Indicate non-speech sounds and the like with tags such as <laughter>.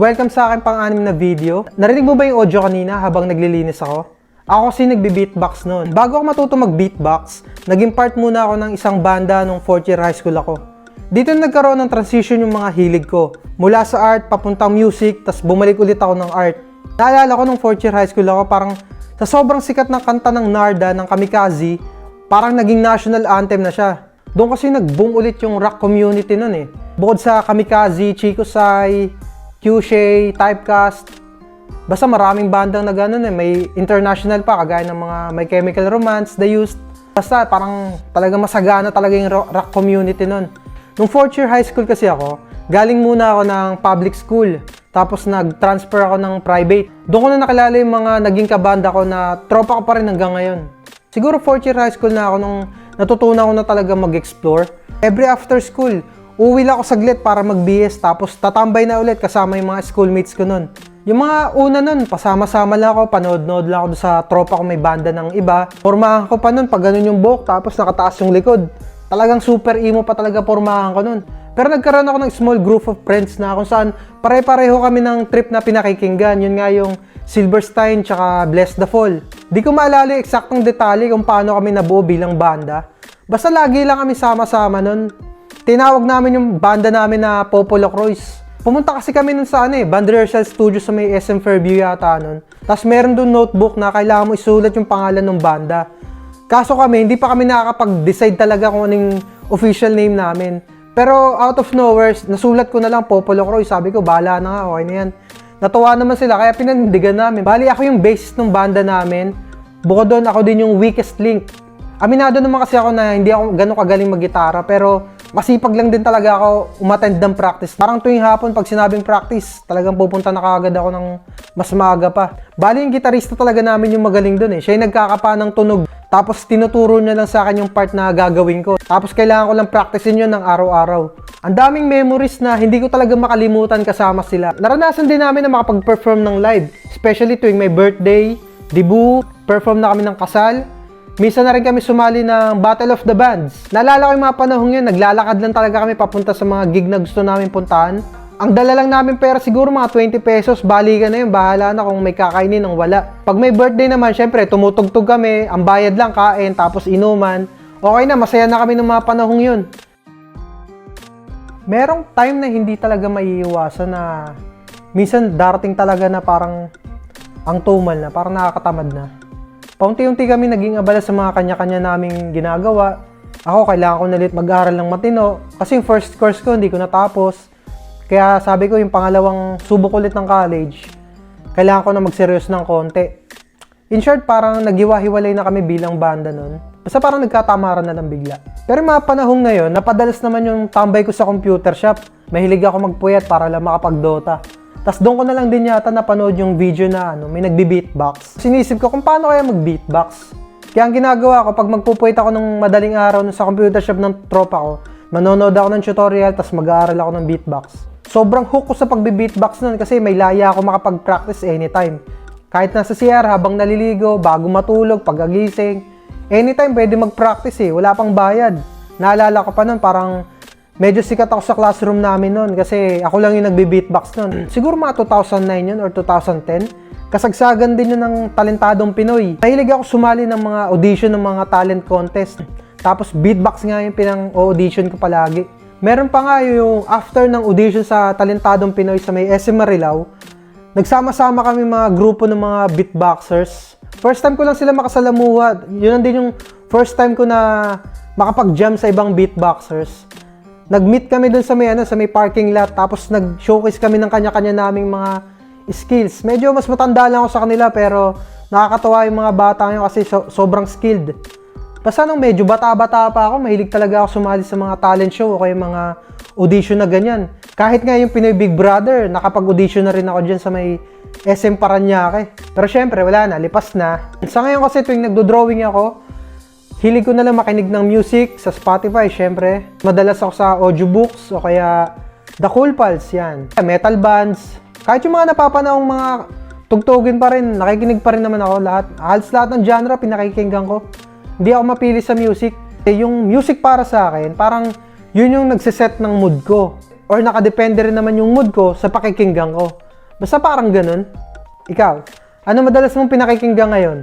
Welcome sa akin pang-anim na video. Narinig mo ba yung audio kanina habang naglilinis ako? Ako kasi nagbe-beatbox noon. Bago ako matuto mag-beatbox, naging part muna ako ng isang banda nung 4th year high school ako. Dito na nagkaroon ng transition yung mga hilig ko. Mula sa art, papuntang music, tas bumalik ulit ako ng art. Naalala ko nung 4th year high school ako, parang sa sobrang sikat ng kanta ng Narda, ng Kamikaze, parang naging national anthem na siya. Doon kasi nag-boom ulit yung rock community nun eh. Bukod sa Kamikaze, Chico Sai, Q-Shay, Typecast, basta maraming bandang na gano'n eh. May international pa, kagaya ng mga My Chemical Romance, The Used. Basta parang talaga masagana talaga yung ro- rock community nun. Nung fourth year high school kasi ako, galing muna ako ng public school. Tapos nag-transfer ako ng private. Doon ko na nakilala yung mga naging kabanda ko na tropa ko pa rin hanggang ngayon. Siguro fourth year high school na ako nung natutunan ko na talaga mag-explore. Every after school, uwi lang ako saglit para mag-BS tapos tatambay na ulit kasama yung mga schoolmates ko nun. Yung mga una nun, pasama-sama lang ako, panood-nood lang ako sa tropa ko may banda ng iba. Formahan ko pa nun, pag ganun yung buhok, tapos nakataas yung likod. Talagang super emo pa talaga formahan ko nun. Pero nagkaroon ako ng small group of friends na kung saan pare-pareho kami ng trip na pinakikinggan. Yun nga yung Silverstein tsaka Bless the Fall. Di ko maalala yung eksaktong detalye kung paano kami nabuo bilang banda. Basta lagi lang kami sama-sama nun. Tinawag namin yung banda namin na Popolo Croix. Pumunta kasi kami nun sa ano eh, band rehearsal studio sa may SM Fairview yata nun. Tapos meron doon notebook na kailangan mo isulat yung pangalan ng banda. Kaso kami, hindi pa kami nakakapag-decide talaga kung anong official name namin. Pero out of nowhere, nasulat ko na lang Popolo Croix. Sabi ko, bahala na nga, okay na yan. Natuwa naman sila, kaya pinanindigan namin. Bali, ako yung bassist ng banda namin. Bukod doon, ako din yung weakest link. Aminado naman kasi ako na hindi ako ganun kagaling mag-gitara, pero masipag lang din talaga ako umattend ng practice. Parang tuwing hapon, pag sinabing practice, talagang pupunta na kagad ako ng mas maaga pa. Bali, yung gitarista talaga namin yung magaling doon eh. Siya yung nagkakapa ng tunog. Tapos tinuturo niya lang sa akin yung part na gagawin ko. Tapos kailangan ko lang practicein yun ng araw-araw. Ang daming memories na hindi ko talaga makalimutan kasama sila. Naranasan din namin na makapag-perform ng live. Especially tuwing may birthday, debut, perform na kami ng kasal. Minsan na rin kami sumali ng Battle of the Bands. Naalala ko yung mga panahon yun, naglalakad lang talaga kami papunta sa mga gig na gusto namin puntahan. Ang dala lang namin pera siguro mga 20 pesos, balikan na yun, bahala na kung may kakainin ng wala. Pag may birthday naman, syempre tumutugtog kami, ang bayad lang kain, tapos inuman. Okay na, masaya na kami ng mga panahong yun. Merong time na hindi talaga maiiwasan na minsan darating talaga na parang ang tumal na, parang nakakatamad na. Paunti-unti kami naging abala sa mga kanya-kanya naming ginagawa. Ako, kailangan ko na ulit mag-aral ng matino. Kasi yung first course ko, hindi ko natapos. Kaya sabi ko, yung pangalawang subok ulit ng college, kailangan ko na magseryos ng konti. In short, parang naghiwa-hiwalay na kami bilang banda nun. Basta parang nagkatamaran na lang bigla. Pero yung mga panahong ngayon, napadalas naman yung tambay ko sa computer shop. Mahilig ako magpuyat para lang makapag-dota. Tapos doon ko na lang din yata napanood yung video na ano, may nagbi-beatbox. Sinisip ko kung paano kaya mag-beatbox. Kaya ang ginagawa ko, pag magpupuyat ako ng madaling araw sa computer shop ng tropa ko, manonood ako ng tutorial, tapos mag-aaral ako ng beatbox. Sobrang hook ko sa pagbi-beatbox nun kasi may laya ako makapag-practice anytime. Kahit nasa CR, habang naliligo, bago matulog, pagagising, anytime pwede mag-practice eh, wala pang bayad. Naalala ko pa nun, parang medyo sikat ako sa classroom namin nun kasi ako lang yung nagbe-beatbox nun. <clears throat> Siguro mga 2009 yun or 2010. Kasagsagan din yun ng talentadong Pinoy. Mahilig ako sumali ng mga audition ng mga talent contest. Tapos beatbox nga yung pinang-audition ko palagi. Meron pa nga yung after ng audition sa talentadong Pinoy sa may SM Marilao, nagsama-sama kami mga grupo ng mga beatboxers. First time ko lang sila makasalamuha. Yun din yung first time ko na makapag-jam sa ibang beatboxers. Nag-meet kami dun sa may, ano, sa may parking lot, tapos nag-showcase kami ng kanya-kanya naming mga skills. Medyo mas matanda lang ako sa kanila, pero nakakatawa yung mga bata ngayon kasi so- sobrang skilled. Basta nung medyo bata-bata pa ako, mahilig talaga ako sumali sa mga talent show o kaya mga audition na ganyan. Kahit nga yung Pinoy Big Brother, nakapag-audition na rin ako dyan sa may SM Paranaque. Pero syempre, wala na, lipas na. Sa ngayon kasi tuwing nagdo-drawing ako, Hilig ko na lang makinig ng music sa Spotify, syempre. Madalas ako sa audiobooks o kaya The Cool Pals, yan. Metal bands. Kahit yung mga napapanahong mga tugtugin pa rin, nakikinig pa rin naman ako lahat. Halos lahat ng genre, pinakikinggan ko. Hindi ako mapili sa music. Eh, Yung music para sa akin, parang yun yung nagsiset ng mood ko. Or nakadepende rin naman yung mood ko sa pakikinggan ko. Basta parang ganun. Ikaw, ano madalas mong pinakikinggan ngayon?